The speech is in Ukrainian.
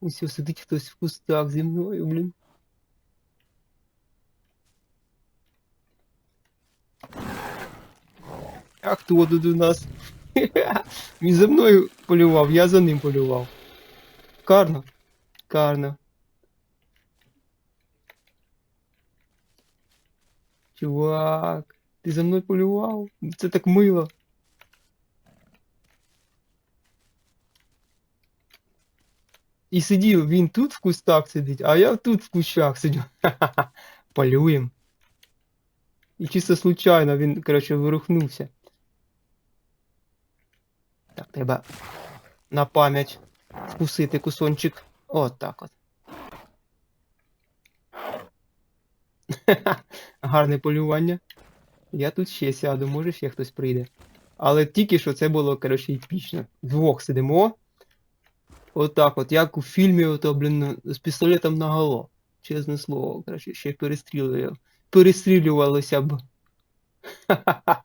Ось сидить хтось в кустах зі мною, блін. А хто тут у нас? Він за мною полював, я за ним полював. Карно. Карно. Чувак, ти за мною полював? Це так мило. І сидів, він тут в кустах сидить, а я тут в кущах сидю. Ха-ха-ха. Полюєм. І чисто случайно він, коротше, вирухнувся. Так, треба на пам'ять вкусити кусончик. От так от. Гарне полювання. Я тут ще сяду, може ще хтось прийде. Але тільки що це було, коротше, епічно. Двох сидимо. Отак от, як у фільмі, ото, блін, з пістолетом наголо. Чесне слово, коротше, ще. Перестрілювалося б.